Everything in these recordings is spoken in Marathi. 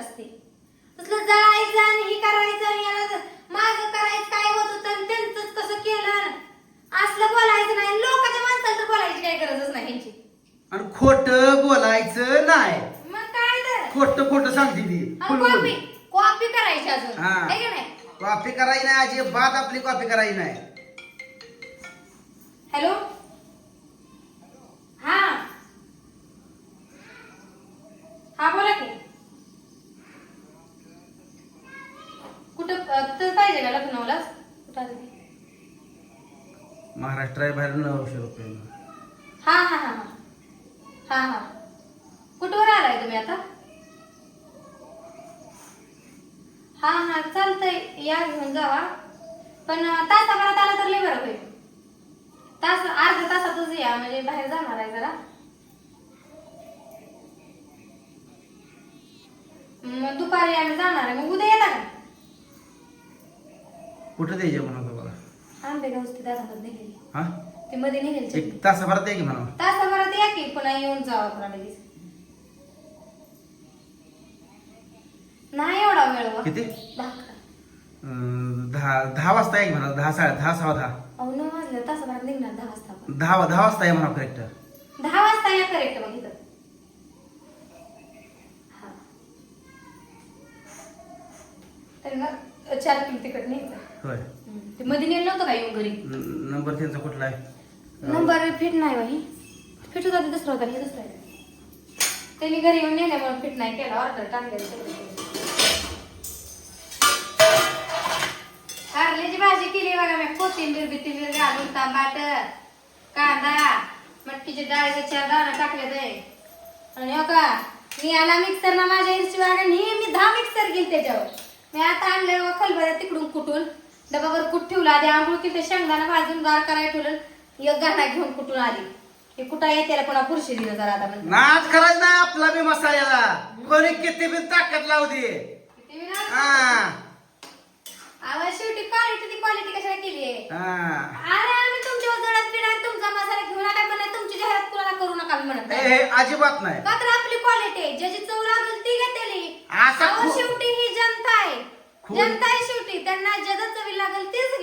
असते. तसलं जळायचं आणि हे करायचं आणि याला माग करायचं काय होत होतं आणि त्यांचंच कसं केलं असलं बोलायचं नाही लोकांच्या माणसाला बोलायची काही गरजच नाही ह्यांची आणि खोट बोलायचं नाही. मग काय तर. खोट खोट सांगते ती कॉपी कॉपी करायची अजून हा. का नाही? कॉपी करायची नाही अजिबात आपली कॉपी करायची नाही. हॅलो हा हा बोला की कुठं अ, लखनौलाच? कुठं आलं? ते? महाराष्ट्र आहे बाहेर नऊशे रुपये हा हा हा हा. हा हा. कुठवर आलाय तुम्ही आता? हा हा चालतंय. या घेऊन जावा. पण अ, तासाभरात आला तर लय बरं होईल. तास अर्ध्या तासातच या म्हणजे बाहेर जाणार आहे जरा. मग दुपारी आम्ही जाणार आहे. मग उद्या येता का? कुठं द्यायचे म्हणा बघा? आंबेगाव ते हा? ते मध्ये चटणी. एक तासाभरात आहे की म्हणा? तासाभरात या की पुन्हा येऊन जावा पुन्हा लगेच. नाही एवढा वेळ. किती? दहा अकरा. अं, दहा दहा वाजता आहे की म्हणा? दहा साडे दहा सहा दहा. अहो नऊ वाजले तासाभरात निघणार दहा वाजता आपण. दहा दहा वाजता आहे म्हणा करेक्ट दहा वाजता या करेक्ट मग इथं. हा. तर चार किलो तिकट न्यायचं होय. हम्म. ते मध्ये नेलं नव्हतं का येऊन घरी? न- नंबर त्यांचा कुठला आहे? नंबर फिट नाही बाई. फिट होता ते दुसरा होता हे दुसरा आहे त्यांनी घरी येऊन नेल्यामुळे फिट नाही केला ऑर्डर टाकलेलं कारल्याची भाजी केली बघा मी कोथिंबीर बिथिंबीर घालून टमाट कांदा मटकीच्या डाळीचे चार दाणा टाकले ते आणि हो का मी आला मिक्सर ना माझ्या इरची वागा मी दहा मिक्सर गेली त्याच्यावर. मी आता आणले खलबऱ्या तिकडून कुठून. डबावर कुठ ठेवला. आधी आंघोळ केली शेंगदाणा भाजून गार करायला ठेवलं. एक गाणा घेऊन कुठून आली? हे कुठं येते पुन्हा पुरुषी दिलं जरा आता म्हणजे नाच करायचं नाही आपला बी मसाल्याला. कोणी किती बी ताकद लावू दे किती वेळा? हा. आवाज शेवटी क्वालिटी ती क्वालिटी कशाला केली आहे? हा. अरे आम्ही तुमच्या जळात पिणार. तुमचा मसाला घेऊन नका म्हणा. तुमची जाहिरात कुणाला करू नका मी म्हणत हे नाही. हे अजिबात नाही. का तर आपली क्वालिटी आहे. ज्याची चव लागेल ती घेतली. असा शेवटी ही जनता आहे. खूप- जनता आहे शेवटी त्यांना ज्याचं चवी लागेल तेच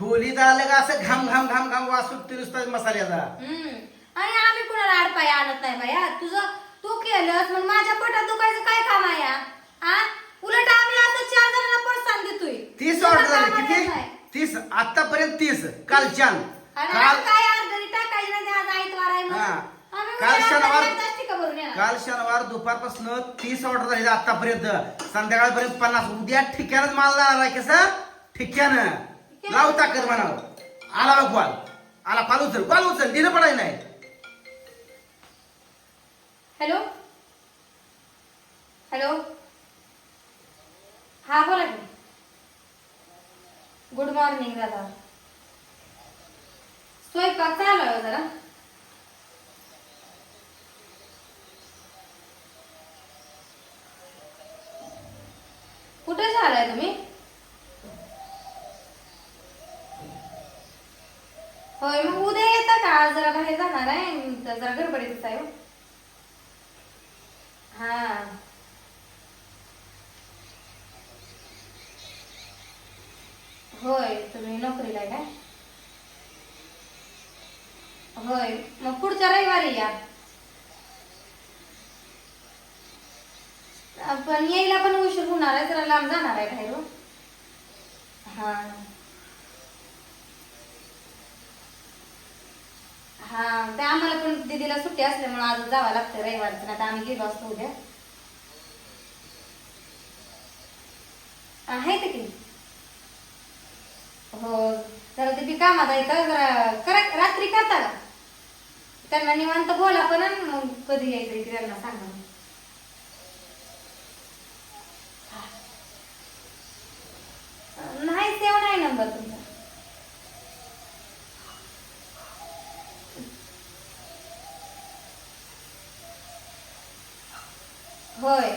खोलीत आलं का असं घाम घाम घाम घाम वास सुटते नुसता मसाल्याचा? हम्म. आणि आम्ही कुणाला आडपाय आणत नाही बाया. तुझं तू केलंस मग माझ्या पोटात दुखायचं काय काम आहे या? आ? उलट आम्ही आता चार जणांना प्रोत्साहन देतोय. तीस तुझं ऑर्डर झाली. कामाला किती? नाही. तीस. आतापर्यंत तीस. काल अरे काल काय घरी टाकायचं नाही आज आयतवार आहे म्हणून. हा. आम्ही काल उद्या शनिवार- एकदाच टिका भरून येणार. काल शनिवार दुपारपासून तीस ऑर्डर झाली आतापर्यंत संध्याकाळपर्यंत पन्नास. उद्या ठिकाणच माल लागला आहे कसं ठिकाण लाव ताकद म्हणाव. आला बघ कॉल आला कॉल उचल कॉल उचल दिलं पडाय नाही. हॅलो? हॅलो? हा बोला की. गुड मॉर्निंग दादा. स्वयंपाक चालू आहे हो जरा. कुठे झालाय तुम्ही होय मग उद्या येता का आज जरा बाहेर जाणार आहे जरा गडबडीतच आहे हो. हा होय तुम्ही नोकरीला आहे काय होय मग पुढच्या रविवारी या पण यायला पण उशीर होणार आहे जरा लांब जाणार आहे बाहेर हो. हा ते आम्हाला पण दीदीला सुट्टी असल्यामुळे आज जावं लागतं रविवारचं आता आम्ही गेलो असतो उद्या. आहे ते की? हो जरा ते बी कामात आहे जरा करा रात्री करता का? त्यांना निवांत बोला पण मग कधी यायचं त्यांना सांगा मग. नाही सेव नाही नंबर तुमचा होय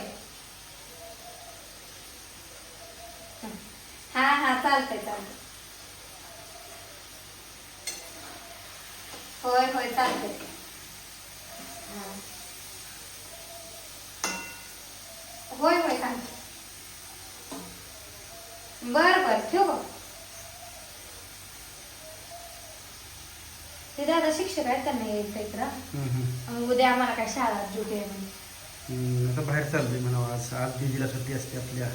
हा हा चालतंय चालतंय. होय होय चालतंय. होय होय सांग बर बर ठेव बघ. ते दादा शिक्षक आहेत त्यांना यायचं इकडं? हम्म, हम्म. मग उद्या आम्हाला काय शाळा ड्युटी आहे आता बाहेर चाललोय म्हणा आज आज दिदीला सुट्टी असते आपल्या.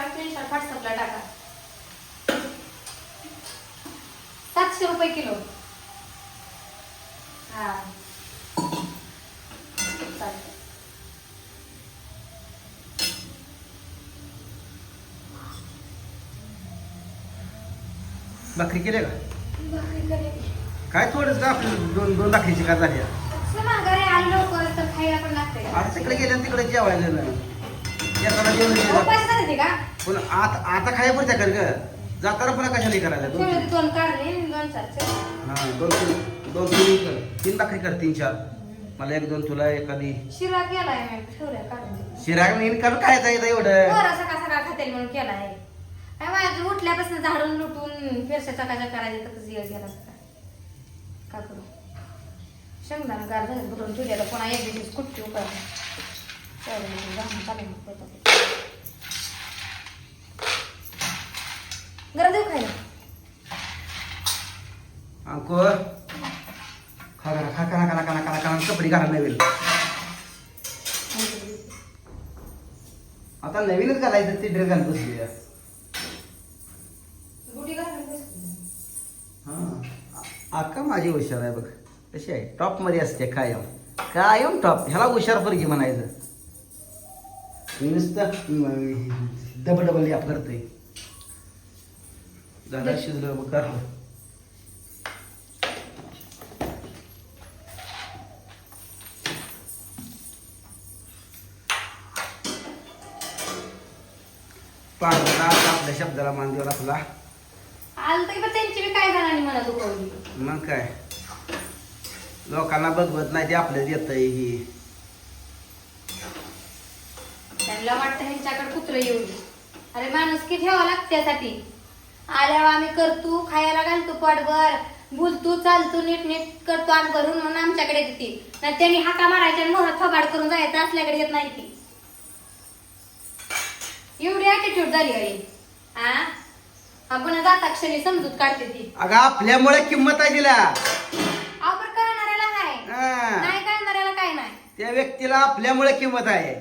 करा स्क्रीनशॉट व्हॉट्सअपला टाका. सातशे रुपये किलो. हा. भाकरी केल्या का? भाकरी करेल. काय थोडंच का आपलं दोन दोन भाकरीची का झाली? आलं तर खायला पण लागतंय. आता तिकडे गेल्या तिकडे जेवायला येताना जेवण का? पण आता आता खाय पुरत्या कर ग. जाताना पुन्हा कशाला हे करायला? दोन ठेवले दोन दोन चारचे हा दोन तीन दोन तीन कर. तीन भाकरी कर तीन चार. मला एक दोन तुला एखादी शिरा केलाय मी ठेवलाय काढून. शिराग खायचं येतं एवढं? बरं सकाळ सकाळ खातेल म्हणून केलाय. काय माझं उठल्यापासून झाडून लुटून फिरशा चकाच्या करायचं तर कसं गेला सकाळ का करू? शेंगदाणा गार झालं भरून ठेवलेलं. पुन्हा एक दिवस कुठची उपाय खा करा खा करा करा करा करा करा कपडे घाला नवीन आता नवीनच घालायचं ते ड्रेस घालत बसली. हा. आका माझी हुशार आहे बघ. कशी आहे? टॉपमध्ये असते कायम. कायम टॉप ह्याला हुशार पोरगी म्हणायचं. नुसतं डबल डबल याप करतोय. दादा शिजलं बघ पांढरा आपल्या शब्दाला मान देऊन आपला. आलं तरी पण त्यांची बी काय जणांनी मला दुखवली मग काय? लोकांना बघवत नाही ते आपल्याला येत ही. त्यांना वाटतं ह्यांच्याकडे कुत्र येऊ. अरे माणूस की ठेवा लागते त्यासाठी आल्यावर आम्ही करतो खायला घालतो पोटभर. बोलतो चालतो नीट नीट करतो आम भरून म्हणून आमच्याकडे येते नाही त्यांनी हाका मारायच्या मोहर थबाड करून जायचं असल्याकडे येत नाही ती. एवढी ऍटिट्यूड झाली अरे हा आपण जाता क्षणी समजूत काढते ती. अगं आपल्यामुळे किंमत आहे तिला. आपण कळणाऱ्याला हाय. हा. नाही कळणाऱ्याला काय नाही. त्या व्यक्तीला आपल्यामुळे किंमत आहे.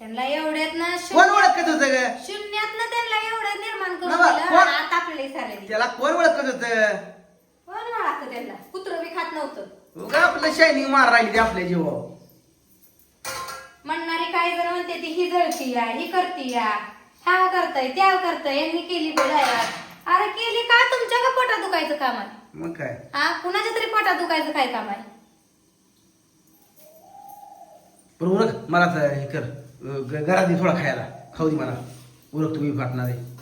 त्यांना एवढ्यात ना कोण ओळखत होत ग? शून्यात ना त्यांना एवढं निर्माण करून नवा, दिलं. कोण? आणि आता आपल्याला त्याला कोण ओळखत होत? कोण ओळखतं त्यांना? कुत्र बी खात नव्हतं. उगा आपलं शायनिंग मार राहिली ती आपल्या जीवावर. काही जण म्हणते ती ही जळती या ही करती या हा करतय त्या करतय यांनी केली बोलायला अरे केली का? तुमच्या का पोटात दुखायचं काम आहे? मग काय? हा कुणाच्या तरी पोटात दुखायचं काय काम आहे? पण उरक मला तर हे कर. अं, ग- घरात दे थोडा खायला. खाऊ दे मला. उरक तुम्ही फाटणार. आहे